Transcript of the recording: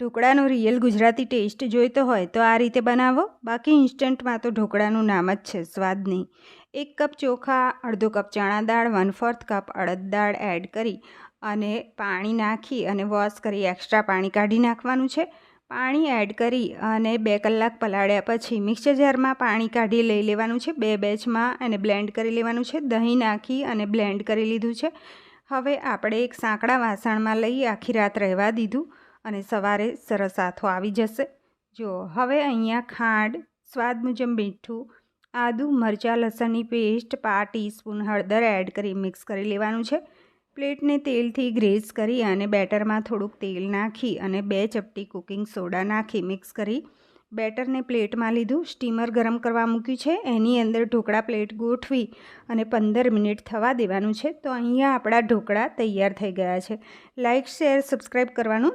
ઢોકળાનો real Gujarati test જોઈતો હોય તો આ રીતે બનાવો. બાકી ઇન્સ્ટન્ટમાં તો ઢોકળાનું નામ જ છે, સ્વાદ નહીં. એક કપ ચોખા, અડધો કપ ચણા દાળ, વન ફોર્થ કપ અડદ દાળ એડ કરી અને પાણી નાખી અને વોશ કરી, એક્સ્ટ્રા પાણી કાઢી નાખવાનું છે. પાણી એડ કરી અને બે કલાક પલાળ્યા પછી મિક્સર જારમાં પાણી કાઢી લઈ લેવાનું છે, બે બેચમાં અને બ્લેન્ડ કરી લેવાનું છે, દહીં નાખી અને બ્લેન્ડ કરી લીધું છે. હવે આપણે એક સાંકડા વાસણમાં લઈ આખી રાત રહેવા દીધું. અને સવારે સરસ આથો આવી જશે. જો, હવે અહીંયા ખાંડ, સ્વાદ મુજબ મીઠું, આદું, મરચાં, લસણની પેસ્ટ પા ટીસ્પૂન હળદર એડ કરી મિક્સ કરી લેવાનું છે. પ્લેટને તેલથી ગ્રેઝ કરી અને બેટરમાં થોડુંક તેલ નાખી અને બે ચપટી કુકિંગ સોડા નાખી મિક્સ કરી. બેટરને પ્લેટમાં લીધું, સ્ટીમર ગરમ કરવા મૂક્યું છે. એની અંદર ઢોકળા પ્લેટ ગોઠવી અને પંદર મિનિટ થવા દેવાનું છે. તો અહીંયા આપણા ઢોકળા તૈયાર થઈ ગયા છે. લાઇક શેર, સબસ્ક્રાઈબ કરવાનું